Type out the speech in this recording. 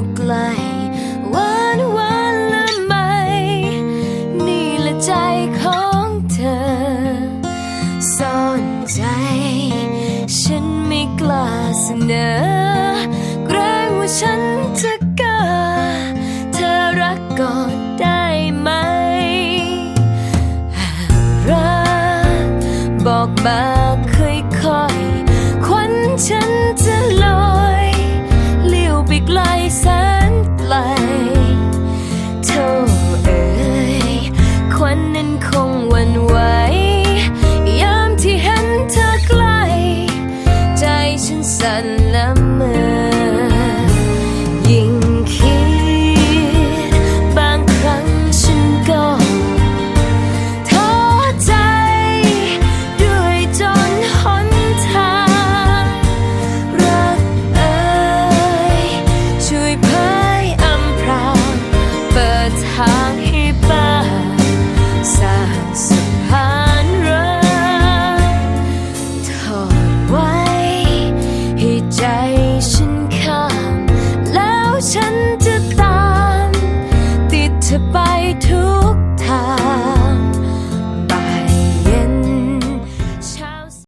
ู่ไกลวันวันละไม่ นี่ละใจของเธอ ซ่อนใจ ฉันไม่กล้าเสนอเกรงว่าฉันจะกล้าเธอรักก่อนได้ไหมรักบอกมา ฉั